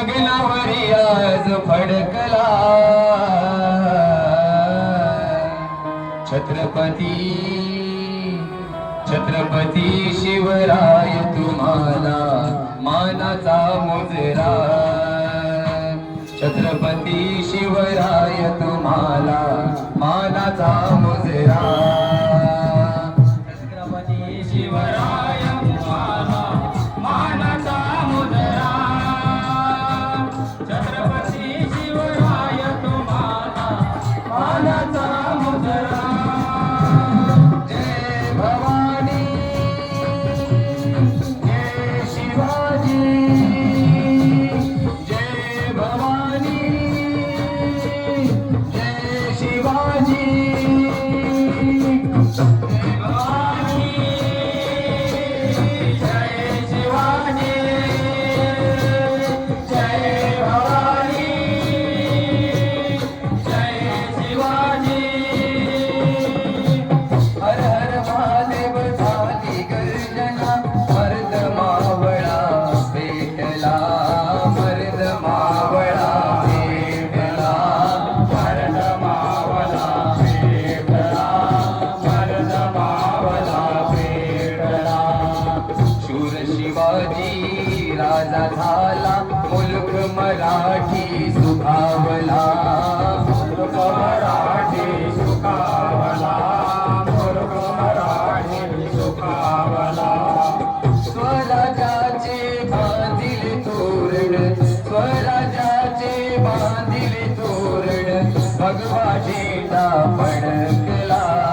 गगनावरी आज फडकला. छत्रपती छत्रपती शिवराय तुम्हाला मानाचा मुजरा. छत्रपती शिवराय तुम्हाला मानाचा मुजरा. शिवाजी जय शूर शिवाजी राजा झाला मुलक मराठी सुखावला. मुलक मराठी सुखावला मुलक मराठी सुखावला. स्वराजाचे बांधिले तोरण स्वराजाचे बांधिले तोरण भगवा झेंडा फडकला.